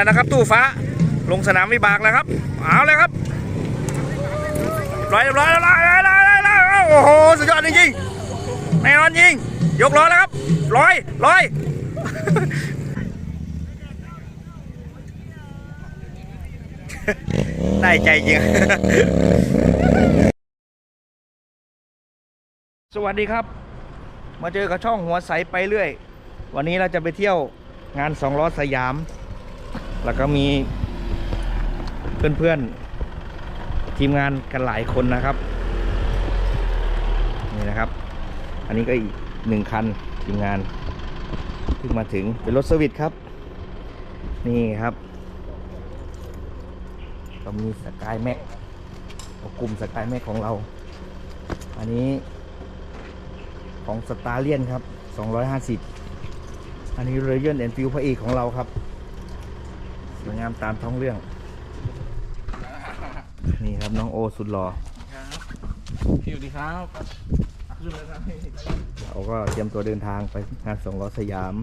แล้วนะครับ ตู้ฟ้าลงสนามวิบากแล้วครับ เอาเลยครับร้อยร้อยแล้วร้อยร้อยร้อยร้อยโอ้โหสุดยอดจริงๆแน่นอนจริง ยกล้อแล้วครับร้อยร้อยได้ใจจริง สวัสดีครับ มาเจอกับช่องหัวใสไปเรื่อย วันนี้เราจะไปเที่ยวงานสองล้อสยาม แล้วก็มีเพื่อนๆทีมงานกันหลายคนนะครับ นี่นะครับ อันนี้ก็อีกหนึ่งคันทีมงานเพิ่งมาถึงเป็นรถเซอร์วิสครับ นี่ครับก็มีสกายแม็กกลุ่มสกายแม็กของเรา อันนี้ของสตาร์เลียนครับ 250 อันนี้เรเยนแอนฟิลพระเอกของเราครับ สวยงามตามท้องเรื่อง นี่ครับน้องโอสุดหล่อพี่สวัสดีครับขึ้นเลยครับเราก็เตรียมตัวเดินทางไปงานสองล้อสยาม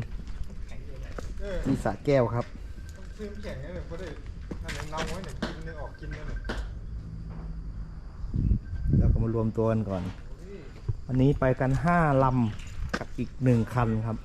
ที่สระแก้วครับซื้อน้ำแข็งเนี่ยเพราะได้อันไหนเน่าไว้เนี่ยกินเนี่ยออกกินเนี่ยแล้วก็มารวมตัวกันก่อน วันนี้ไปกันห้าลำกับอีกหนึ่งคันครับ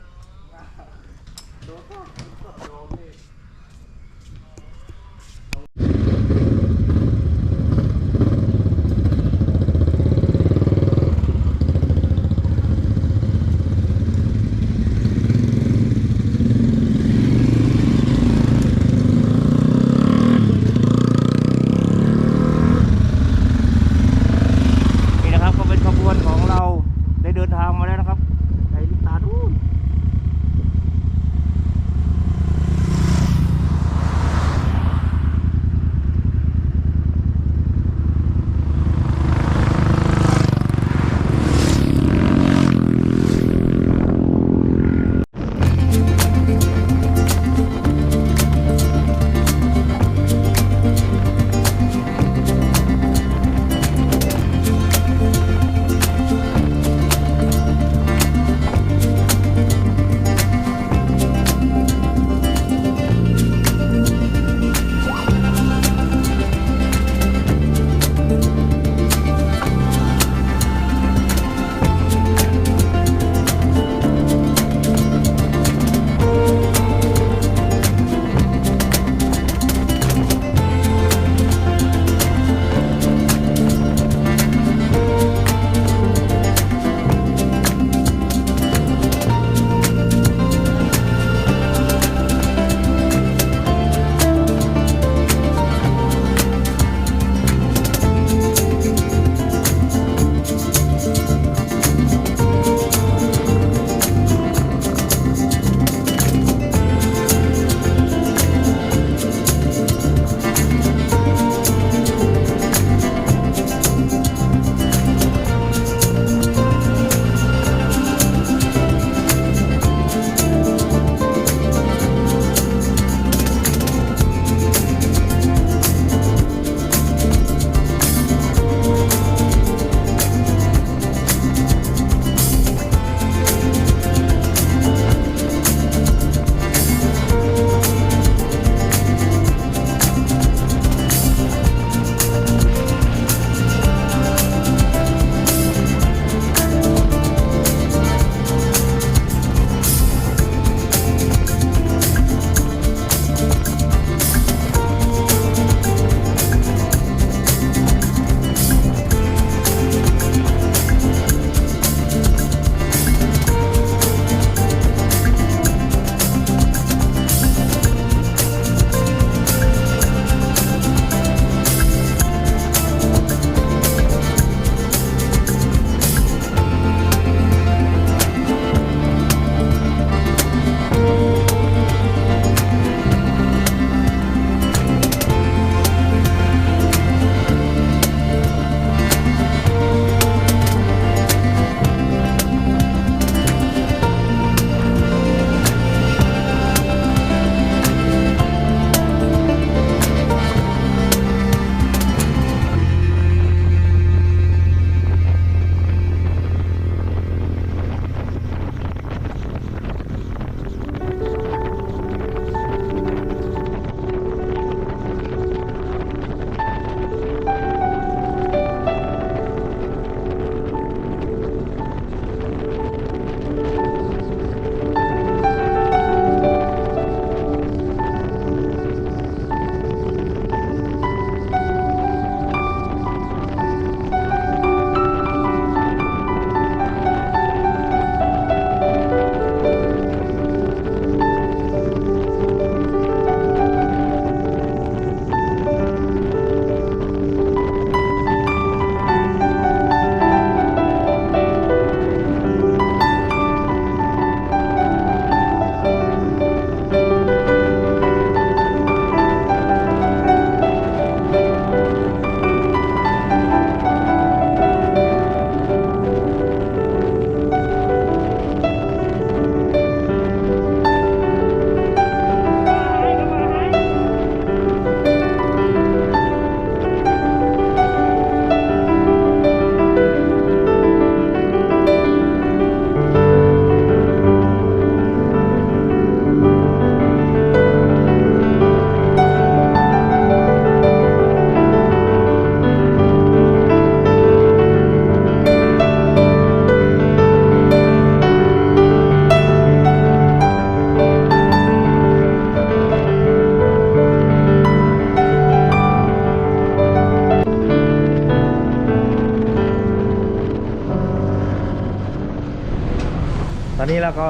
อนนี้เราก็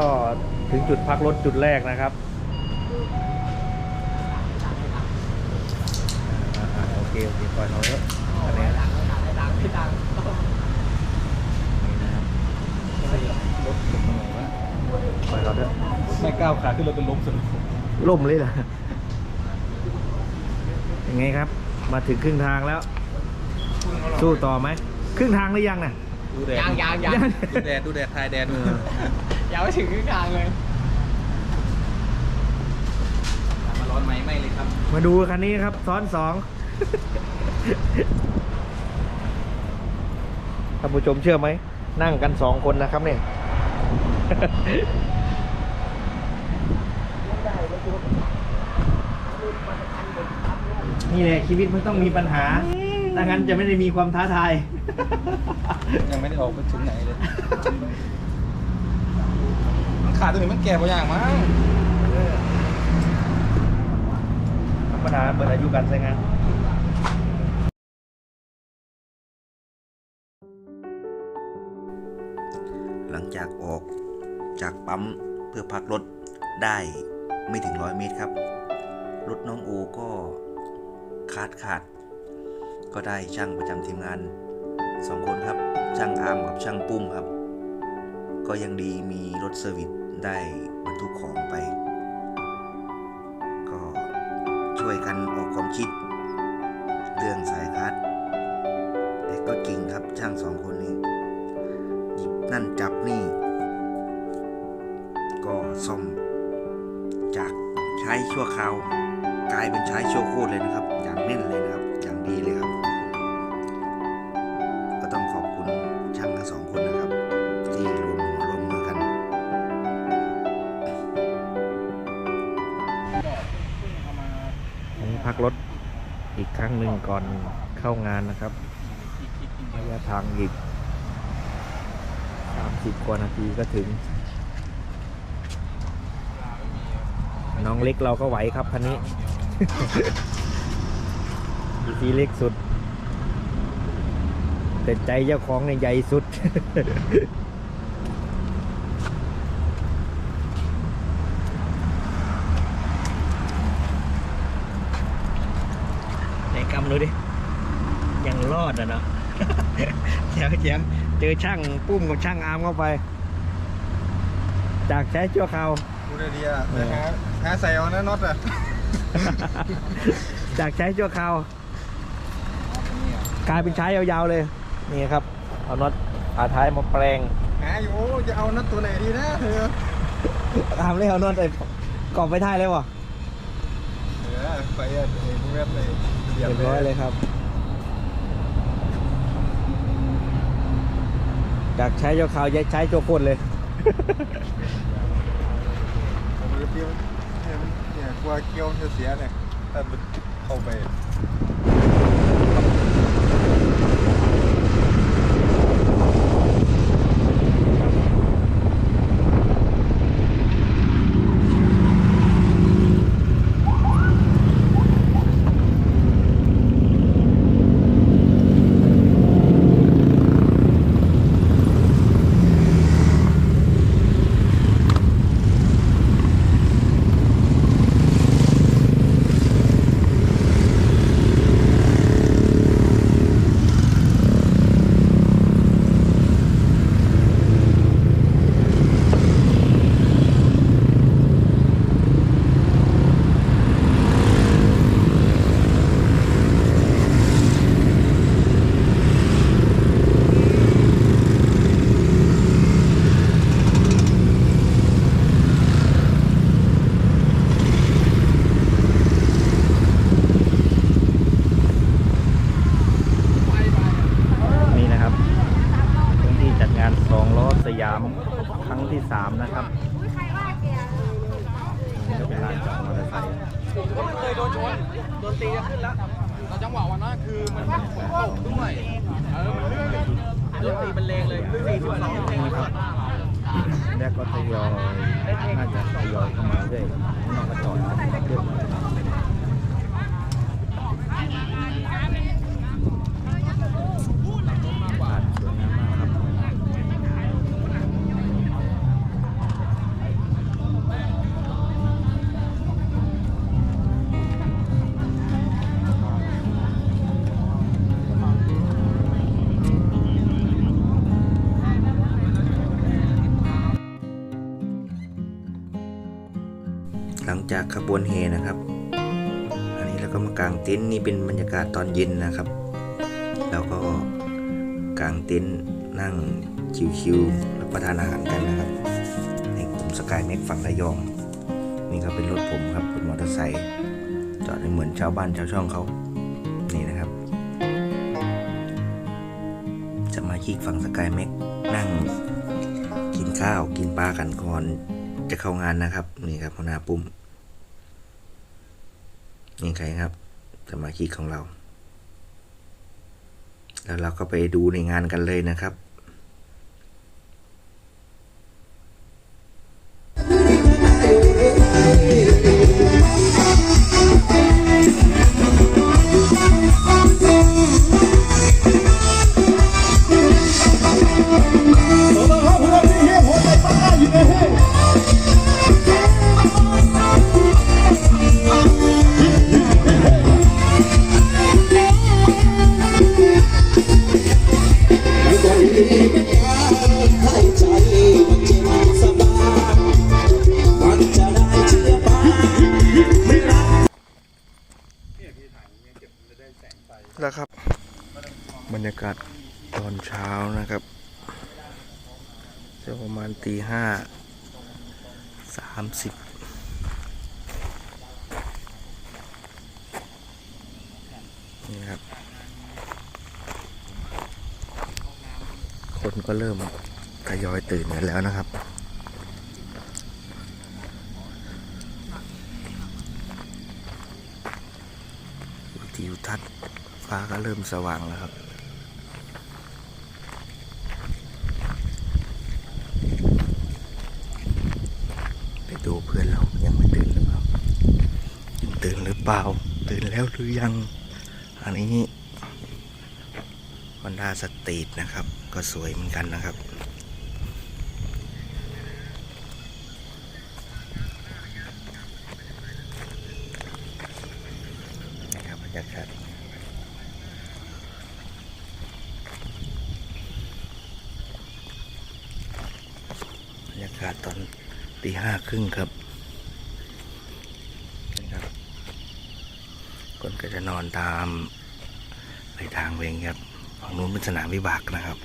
ถึงจุดพักรถจุดแรกนะครับอ่าๆโอเค โอเคปล่อยเขาเถอะอันนี้นี่นะครับรถผมมาว่าปล่อยเขาเถอะไม่ก้าวขาขึ้นรถเป็นล้มสุดล่มเลยเหรอยังไงครับ มาถึงครึ่งทางแล้ว สู้ต่อไหม ครึ่งทางหรือยังน่ะ ดูแดดยังยังยัง ดูแดด ดูแดดทายแดด ยังไม่ถึงครึ่งทางเลยมาร้อนไหมไม่เลยครับ มาดูคันนี้ครับ ซ้อนสองท่านผู้ชมเชื่อไหม นั่งกันสองคนนะครับเนี่ยนี่แหละชีวิตมันต้องมีปัญหาถ้างั้นจะไม่ได้มีความท้าทาย ยังไม่ได้ออกไปถึงไหนเลยมัน ขาดตัวนี้มันแก่กว่าอย่างมั้งธรรมดาเปิดอายุการใช้งานหลังจากออกจากปั๊มเพื่อพักรถได้ไม่ถึงร้อยเมตรครับ รถน้องโอก็ขาดขาด ก็ได้ช่างประจำทีมงานสองคนครับ ช่างอาร์มกับช่างปุ้มครับ ก็ยังดีมีรถเซอร์วิส ได้บรรทุกของไป ก็ช่วยกันออกความคิด เรื่องสายคัดแต่ก็จริงครับช่างสองคนนี้หยิบนั่นจับนี่ ก็ซ่อมจากใช้ชั่วคราว กลายเป็นใช้ชั่วโคตรเลยนะครับ อย่างแน่นเลยนะครับ งหนึ่งก่อนเข้างานนะครับระยะทางอีก30กว่านาทีก็ถึง น้องเล็กเราก็ไหวครับคันนี้อีทีเล็กสุดแต่ใจเจ้าของเนี่ยใหญ่สุด ไหนกำดูดิ ยังรอดอะเนาะเดี๋ยวเดี๋ยวเจอช่างปุ้มกับช่างอาร์มเข้าไป จากใช้ชั่วคราวกูได้ดีอะแต่หาหาใส่เอานะน็อตอะ จากใช้ชั่วคราวกลายเป็นใช้ยาวๆเลย นี่ครับ เอาน็อตอาท้ายมาแปลงหาอยู่จะเอาน็อตตัวไหนดีนะเธอทำเลยเอาน็อตไอ้กรอบไปท้ายเลยวะเออไปอะเองเว็บเลย เรียบร้อยเลยครับ จากใช้ชั่าวย้ายใช้ชั่วโคนเลยผมจะเตรียมเนี่ยเนี่ยกลัวเกียวจะเสียเนี่ยถ้ามันเข้าไป นี่นะครับพื้นที่จัดงานสองล้อสยามครั้งที่สามนะครับนี่ก็เป็นลานจอดมอเตอร์ไซ ค์มันเคยโดนชนโดนตีจะขึ้นแล้วเราจังหวะวันนั้นคือมันฝนตกด้วยเออมันเลื่อนโดนตีเป็นเลงเลยสี่สิบสองนี่ครับแล้วก็ทยอยน่าจะทยอยเข้ามาเรื่อยนอกก็จอดเยอะผ่านสวย จากขบวนเฮนะครับ อันนี้เราก็มากางเต็นท์นี่เป็นบรรยากาศตอนเย็นนะครับ แล้วก็กางเต็นท์นั่งชิวๆรับประทานอาหารกันนะครับ ในกลุ่มสกายเม็กฝั่งระยอง นี่ก็เป็นรถผมครับเป็นมอเตอร์ไซค์จอดให้เหมือนชาวบ้านชาวช่องเขานี่นะครับจะมาชิกฝั่งสกายเม็กนั่งกินข้าวกินปลากันก่อนจะเข้างานนะครับ นี่ครับหัวหน้าปุ้ม นี่ใครครับ สมาชิกของเรา แล้วเราก็ไปดูในงานกันเลยนะครับ นก็เริ่มทยอยตื่นกันแล้วนะครับ ทิวทัศน์ฟ้าก็เริ่มสว่างแล้วครับไปดูเพื่อนเรายังไม่ตื่นหรือเปล่าตื่นหรือเปล่า ตื่นแล้วหรือยัง อันนี้วันดาสตรีทนะครับ ก็สวยเหมือนกันนะครับ นะครับบรรยากาศบรรยากาศตอนตีห้าครึ่งครับนะครับคนก็จะนอนตามไปทางเวงครับฝั่งนู้นเป็นสนามวิบากนะครับ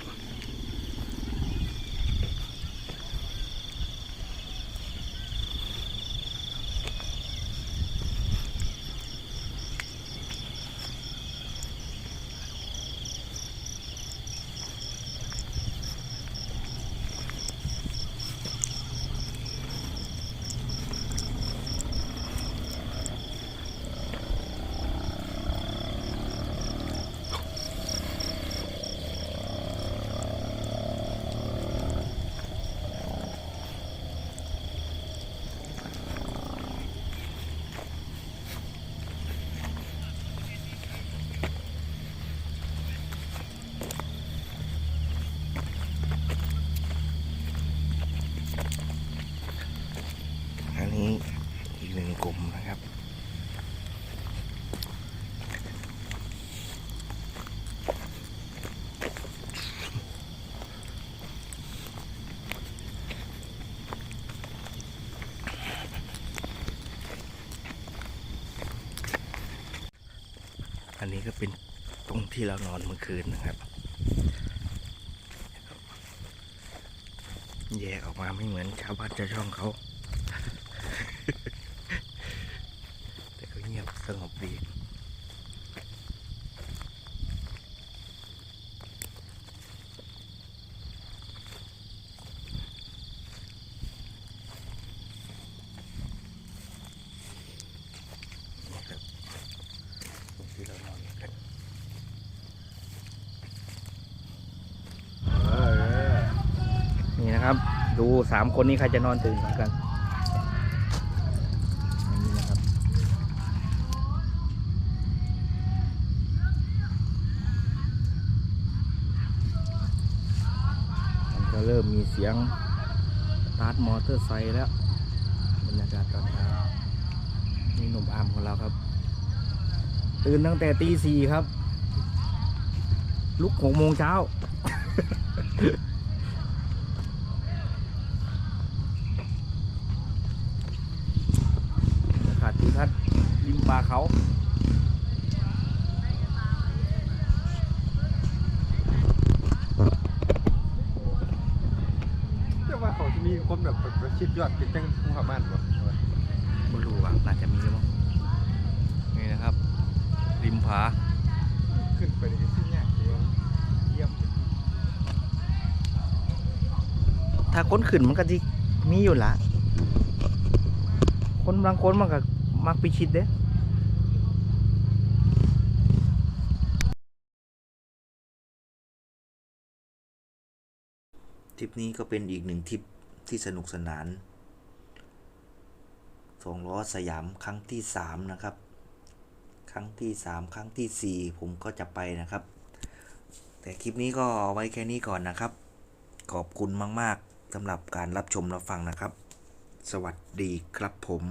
อันนี้อีกหนึ่งกลุ่มนะครับ อั นนี้ก็เป็นตรงที่เรานอนเมื่อคืนนะครับ แยกออกมาไม่เหมือนชาวบ้านชาวช่องเขา แต่ก็เงียบสงบดีนี่ครับตรงที่เรานอนกัน นะครับ ดูสามคนนี้ใครจะนอนตื่นก่อนกันนี่นะครับมันก็เริ่มมีเสียงตาร์ทมอเตอร์ไซค์แล้วบรรยากาศตอนเช้านี่หนุ่มอาร์มของเราครับ ตื่นตั้งแต่ตีสี่ครับ ลุกหกโมงเช้า ทิวทัศน์ริมป่าเขาแต่ว่าเขาจะมีคนแบบประชิดยอดเป็นจังผู้ขมันบ่ไม่รู้ว่าน่าจะมีมั้งนี่นะครับ ริมผาขึ้นไปนี่ก็สิยากเดียวเยี่ยมถ้าคนขึ้นมันก็จะมีอยู่ละคนบางคนมันก็ มักไปชิดเด้ทริปนี้ก็เป็นอีกหนึ่งทริปที่สนุกสนานสองล้อสยามครั้งที่สามนะครับ ครั้งที่สามครั้งที่สี่ผมก็จะไปนะครับ แต่คลิปนี้ก็เอาไว้แค่นี้ก่อนนะครับ ขอบคุณมาก ๆสำหรับการรับชมรับฟังนะครับ สวัสดีครับผม